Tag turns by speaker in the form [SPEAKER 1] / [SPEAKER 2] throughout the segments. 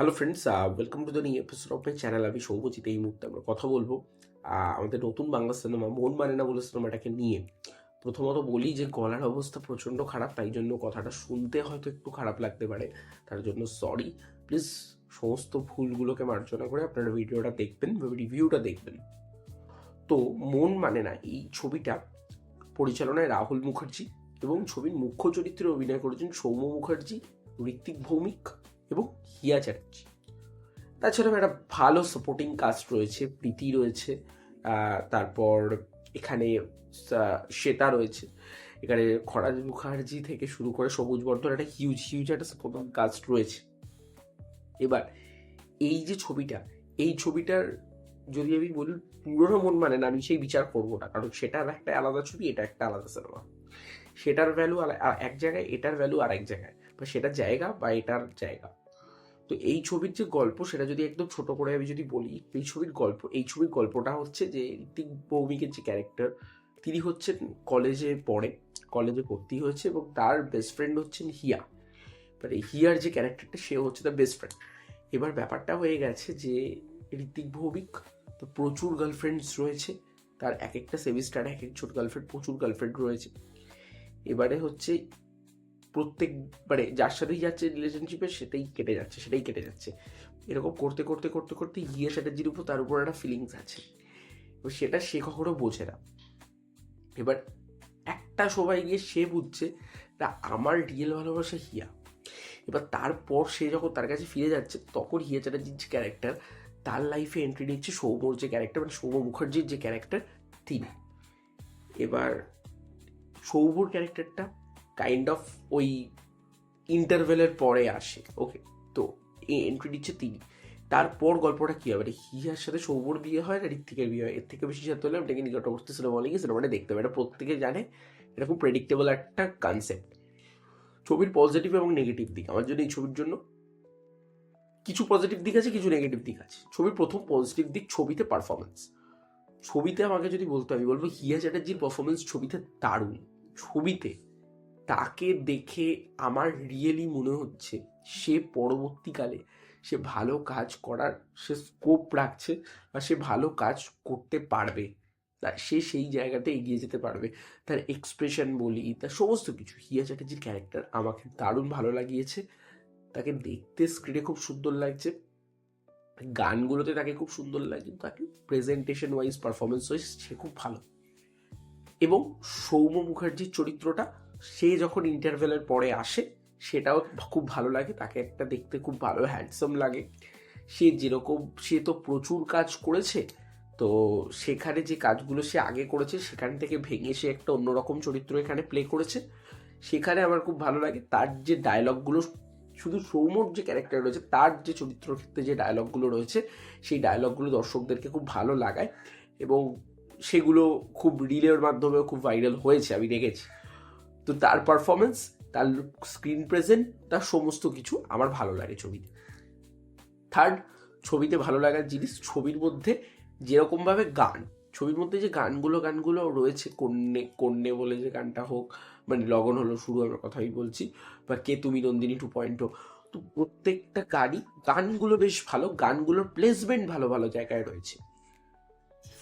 [SPEAKER 1] Hello friends welcome to the new episode of my channel আমি সৌভজিৎ এই মুহূর্তে আমরা কথা বলব আমাদের নতুন বাংলা সিনেমা মন মানে না বলে সিনেমাটাকে নিয়ে। প্রথমত বলি যে গলার অবস্থা প্রচণ্ড খারাপ, তাই জন্য কথাটা শুনতে হয়তো একটু খারাপ লাগতে পারে। তার জন্য সরি প্লিজ সমস্ত ভুলগুলোকে মার্জনা করে আপনারা ভিডিওটা দেখবেন রিভিউটা দেখবেন। তো মন মানে না এই ছবিটা পরিচালনায় রাহুল মুখার্জি এবং ছবির মুখ্য চরিত্রে অভিনয় করেছেন সৌম্য মুখার্জি, ঋত্বিক ভৌমিক এবং হিয়া চ্যাটার্জি। তাছাড়াও একটা ভালো সাপোর্টিং কাস্ট রয়েছে, প্রীতি রয়েছে তারপর এখানে শ্বেতা রয়েছে। এখানে খরাজ মুখার্জি থেকে শুরু করে সবুজ বর্ধন, একটা হিউজ হিউজ একটা সাপোর্টিং কাস্ট রয়েছে। এবার, এই যে ছবিটা, এই ছবিটার যদি আমি বলি, পুরোনো মন মানে না, আমি সেই বিচার করব না। কারণ সেটার একটা আলাদা ছবি, এটা একটা আলাদা সিনেমা সেটার ভ্যালু এক জায়গায়, এটার ভ্যালু আর এক জায়গায়। বা সেটার জায়গা বা এটার জায়গা। তো এই ছবির যে গল্প, সেটা যদি একদম ছোট করে আমি যদি বলি এই ছবির গল্প, এই ছবির গল্পটা হচ্ছে যে ঋতিক ভৌমিকের যে ক্যারেক্টার তিনি হচ্ছেন কলেজে পড়ে কলেজে ভর্তি হয়েছে এবং তার বেস্ট ফ্রেন্ড হচ্ছেন হিয়া। এই হিয়ার যে ক্যারেক্টারটা সে হচ্ছে তার বেস্ট ফ্রেন্ড এবার ব্যাপারটা হয়ে গেছে যে ঋতিক ভৌমিক, তো প্রচুর গার্লফ্রেন্ডস রয়েছে, তার এক একটা সেমিস্টারে এক এক ছোট গার্লফ্রেন্ড প্রচুর গার্লফ্রেন্ড রয়েছে। এবারে হচ্ছে প্রত্যেক মানে যার সাথেই যাচ্ছে রিলেশনশিপে সেটাই কেটে যাচ্ছে, সেটাই কেটে যাচ্ছে। এরকম করতে করতে করতে করতে গিয়ে চ্যাটার্জির উপর, তার উপর একটা ফিলিংস আছে। এবার সেটা সে কখনো বোঝে না। এবার একটা সময় গিয়ে সে বুঝছে, তা আমার রিয়েল ভালোবাসা হিয়া? এবার তারপর সে যখন তার কাছে ফিরে যাচ্ছে, তখন হিয়া চ্যাটার্জির যে ক্যারেক্টার তার লাইফে এন্ট্রি নিচ্ছে সৌম্যর যে ক্যারেক্টার মানে সৌম্য মুখার্জির যে ক্যারেক্টার তিনি। এবার সৌম্যর ক্যারেক্টারটা কাইন্ড অফ ওই ইন্টারভেলের পরে আসে ওকে তো এন্ট্রি দিচ্ছে তিনি। তারপর গল্পটা কী হবে? এটা হিয়ার সাথে সৌম্যর বিয়ে হয় না ঋত্বিকের বিয়ে হয়? এর থেকে বেশি সাথে হলে এটাকে নিকটবর্তী সিনেমা লিখে সিনেমাটা দেখতে হবে। এটা প্রত্যেকে জানে, এটা খুব প্রেডিক্টেবল একটা কনসেপ্ট ছবির পজিটিভ এবং নেগেটিভ দিক। আমার জন্য এই ছবির জন্য কিছু পজিটিভ দিক আছে, কিছু নেগেটিভ দিক আছে। ছবির প্রথম পজিটিভ দিক ছবিতে পারফরমেন্স ছবিতে আমাকে যদি বলতে, আমি বলব হিয়া চ্যাটার্জির পারফরমেন্স ছবিতে দারুণ। ছবিতে তাকে দেখে আমার রিয়েলি মনে হচ্ছে সে পরবর্তীকালে সে ভালো কাজ করার সে স্কোপ রাখছে বা সে ভালো কাজ করতে পারবে। তা সে সেই জায়গাতে এগিয়ে যেতে পারবে। তার এক্সপ্রেশন বলি তার সমস্ত কিছু। হিয়া চ্যাটার্জির ক্যারেক্টার আমাকে দারুণ ভালো লাগিয়েছে। তাকে দেখতে স্ক্রিনে খুব সুন্দর লাগছে। গানগুলোতে তাকে খুব সুন্দর লাগছে তাকে প্রেজেন্টেশন ওয়াইজ পারফরমেন্স ওয়াইজ সে খুব ভালো। এবং সৌম্য মুখার্জির চরিত্রটা সে যখন ইন্টারভেলের পরে আসে, সেটাও খুব ভালো লাগে, তাকে একটা দেখতে খুব ভালো হ্যান্ডসাম লাগে। সে যেরকম, সে তো প্রচুর কাজ করেছে, তো সেখানে যে কাজগুলো সে আগে করেছে, সেখান থেকে ভেঙে সে একটা অন্যরকম চরিত্র এখানে প্লে করেছে। সেখানে আমার খুব ভালো লাগে, তার যে ডায়লগগুলো শুধু সৌম্যর যে ক্যারেক্টার রয়েছে, তার যে চরিত্র ক্ষেত্রে যে ডায়লগগুলো রয়েছে, সেই ডায়লগগুলো দর্শকদেরকে খুব ভালো লাগায়। এবং সেগুলো খুব রিলের মাধ্যমেও খুব ভাইরাল হয়েছে, আমি দেখেছি। তো তার পারফরমেন্স তার স্ক্রিন প্রেজেন্ট তার সমস্ত কিছু আমার ভালো লাগে ছবিতে। থার্ড ছবিতে ভালো লাগার জিনিস ছবির মধ্যে যেরকমভাবে গান, ছবির মধ্যে যে গানগুলো গানগুলো রয়েছে, কন্যে কন্যে বলে যে গানটা হোক মানে লগন হলো শুরু আমার কথাই বলছি, বা কে তুমি নন্দিনী টু পয়েন্ট হোক তো প্রত্যেকটা গানই, গানগুলো বেশ ভালো, গানগুলোর প্লেসমেন্ট ভালো ভালো জায়গায় রয়েছে।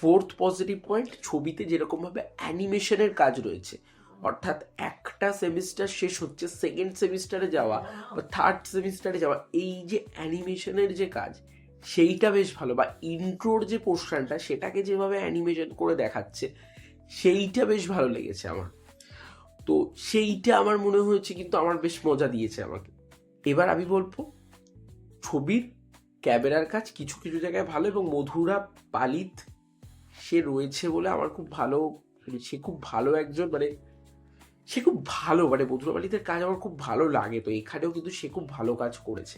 [SPEAKER 1] ফোর্থ পজিটিভ পয়েন্ট ছবিতে যেরকমভাবে অ্যানিমেশনের কাজ রয়েছে অর্থাৎ একটা সেমিস্টার শেষ হচ্ছে সেকেন্ড সেমিস্টারে যাওয়া বা থার্ড সেমিস্টারে যাওয়া, এই যে অ্যানিমেশনের যে কাজ, সেইটা বেশ ভালো। বা ইন্ট্রোর যে পোর্শনটা সেটাকে যেভাবে অ্যানিমেশন করে দেখাচ্ছে, সেইটা বেশ ভালো লেগেছে আমার। তো সেইটা আমার মনে হয়েছে, কিন্তু আমার বেশ মজা দিয়েছে আমাকে। এবার আমি বলব, ছবির ক্যামেরার কাজ কিছু কিছু জায়গায় ভালো এবং মধুরা পালিত সে রয়েছে বলে আমার খুব ভালো, সে খুব ভালো একজন মানে সে খুব ভালো মানে মধুরা পালিতের কাজ আমার খুব ভালো লাগে, তো এখানেও কিন্তু সে খুব ভালো কাজ করেছে।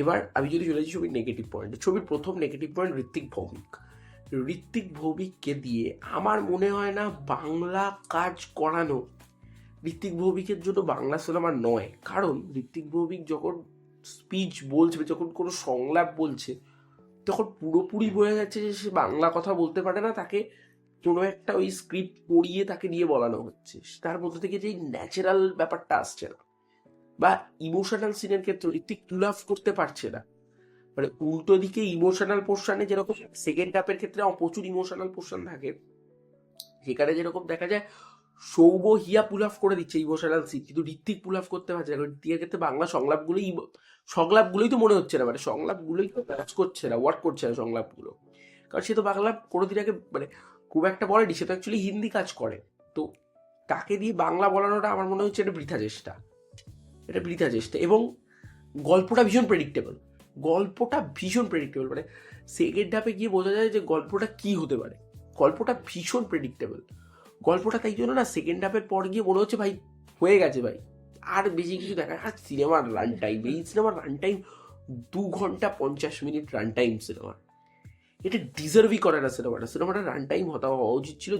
[SPEAKER 1] এবার আমি যদি চলে ছবির নেগেটিভ পয়েন্ট ছবির প্রথম নেগেটিভ পয়েন্ট ঋত্বিক ভৌমিক। ঋত্বিক ভৌমিককে দিয়ে আমার মনে হয় না বাংলা কাজ করানো ঋত্বিক ভৌমিকের জন্য বাংলা সিনেমা নয়। কারণ ঋত্বিক ভৌমিক যখন স্পিচ বলছে যখন কোনো সংলাপ বলছে, তখন পুরোপুরি বোঝা যাচ্ছে যে সে বাংলা কথা বলতে পারে না, তাকে কোনো একটা ওই স্ক্রিপ্ট পড়িয়ে তাকে নিয়ে বলানো হচ্ছে। তার মধ্যে থেকে যে ন্যাচারাল ব্যাপারটা আসছে না বা ইমোশনাল সিনের ক্ষেত্রে ঋত্বিক অফ করতে পারছে না। মানে উল্টো দিকে ইমোশনাল পোর্শনে যেরকম সেকেন্ড হাফের ক্ষেত্রে প্রচুর ইমোশনাল পোর্শন থাকে, সেখানে যেরকম দেখা যায় সৌম হিয়া পুল অফ করে দিচ্ছে ইমোশনাল সিন কিন্তু ঋত্বিক পুল অফ করতে পারছে না। কারণ ঋত্বিকের ক্ষেত্রে বাংলা সংলাপগুলোই সংলাপগুলোই তো মনে হচ্ছে না মানে সংলাপগুলোই তো কাজ করছে না ওয়ার্ক করছে না সংলাপগুলো। কারণ সে তো বাংলা কোনোদিন আগে মানে খুব একটা বলেনি, সে তো অ্যাকচুয়ালি হিন্দি কাজ করে। তো তাকে দিয়ে বাংলা বলানোটা আমার মনে হচ্ছে এটা বৃথা চেষ্টা। এটা বৃথা চেষ্টা। এবং গল্পটা ভীষণ প্রেডিক্টেবল গল্পটা ভীষণ প্রেডিক্টেবল মানে সেকেন্ড হাফে গিয়ে বোঝা যায় যে গল্পটা কি হতে পারে। গল্পটা ভীষণ প্রেডিক্টেবল গল্পটা তাই জন্য না সেকেন্ড হাফের পর গিয়ে মনে হচ্ছে ভাই, হয়ে গেছে ভাই। আর বেশি কিছু দেখা আর সিনেমার রান টাইম এই সিনেমার রান টাইম দু ঘণ্টা পঞ্চাশ মিনিট রান টাইম সিনেমার এটা ডিজার্ভই করে না সিনেমাটা সিনেমাটা রান টাইম হতা হওয়া উচিত ছিল।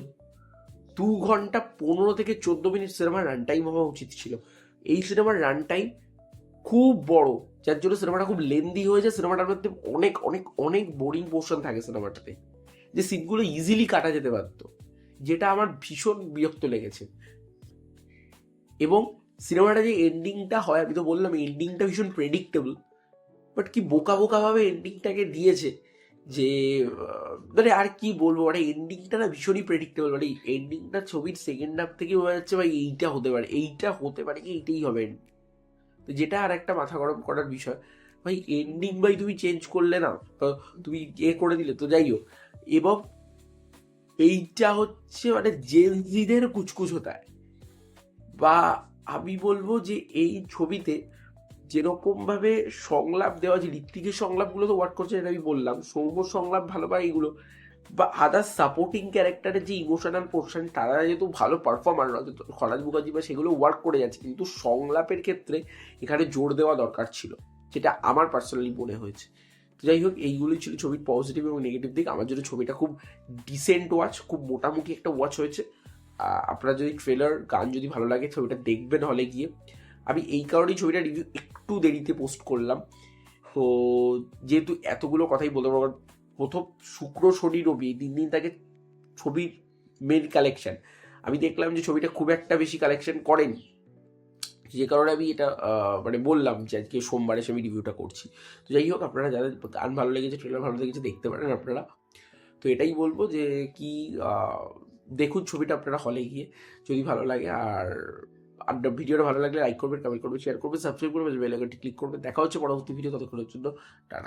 [SPEAKER 1] দু ঘণ্টা পনেরো থেকে চোদ্দ মিনিট সিনেমার রান টাইম হওয়া উচিত ছিল। এই সিনেমার রান টাইম খুব বড়, যার জন্য সিনেমাটা খুব লেন্দি হয়ে যায়। সিনেমাটার মধ্যে অনেক অনেক অনেক বোরিং পোর্শন থাকে সিনেমাটাতে যে সিনগুলো ইজিলি কাটা যেতে পারত যেটা আমার ভীষণ বিরক্ত লেগেছে। এবং সিনেমাটা যে এন্ডিংটা হয়, আমি তো বললাম এন্ডিংটা ভীষণ প্রেডিক্টেবল বাট কি বোকা বোকাভাবে এন্ডিংটাকে দিয়েছে যে মানে আর কি বলব মানে এন্ডিংটা না ভীষণই প্রেডিক্টেবল মানে এন্ডিংটা ছবির সেকেন্ড হাফ থেকে বোঝা যাচ্ছে ভাই এইটা হতে পারে, এইটা হতে পারে কি এইটাই হবে। তো যেটা আর একটা মাথা গরম করার বিষয়, ভাই এন্ডিং ভাই তুমি চেঞ্জ করলে না তুমি এ করে দিলে, তো যাই হোক এবং এইটা হচ্ছে মানে জেনজিদের কুচকুচ হতায় বা আমি বলব যে এই ছবিতে যেরকম ভাবে সংলাপ দেওয়া যে ঋত্বিকের সংলাপগুলো তো ওয়ার্ক করছে, এটা আমি বললাম। সৌম্য সংলাপ ভালো বা এগুলো। বা আদার সাপোর্টিং ক্যারেক্টারের যে ইমোশনাল পোর্শন তারা যেহেতু ভালো পারফর্মার খরাজ মুখার্জি বা সেগুলো ওয়ার্ক করে যাচ্ছে, কিন্তু সংলাপের ক্ষেত্রে এখানে জোর দেওয়া দরকার ছিল, যেটা আমার পার্সোনালি মনে হয়েছে। তো যাই হোক, এইগুলোই ছিল ছবির পজিটিভ এবং নেগেটিভ দিক। আমার জন্য ছবিটা খুব ডিসেন্ট ওয়াচ খুব মোটামুটি একটা ওয়াচ হয়েছে। আপনার যদি ট্রেলার গান যদি ভালো লাগে, ছবিটা দেখবেন হলে গিয়ে। আমি এই কারণেই ছবিটা রিভিউ একটু দেরিতে পোস্ট করলাম। তো যেহেতু এতগুলো কথাই বলতে পারব প্রথম শুক্র, শনি, রবি দিন দিন তাকে ছবির মেন কালেকশন আমি দেখলাম যে ছবিটা খুব একটা বেশি কালেকশন করেনি। যে কারণে আমি এটা মানে বললাম যে আজকে সোমবারে এসে আমি রিভিউটা করছি। তো যাই হোক, আপনারা যাদের গান ভালো লেগেছে ট্রেলার ভালো লেগেছে, দেখতে পারেন আপনারা। তো এটাই বলব যে কি দেখুন ছবিটা আপনারা হলে গিয়ে যদি ভালো লাগে। আর আর ভিডিওটা ভালো লাগলে লাইক করবেন কমেন্ট করবেন শেয়ার করবেন সাবস্ক্রাইব করবেন বেল আইকনটি ক্লিক করবেন। দেখা হচ্ছে পরবর্তী ভিডিও ততক্ষণের জন্য। টাটা।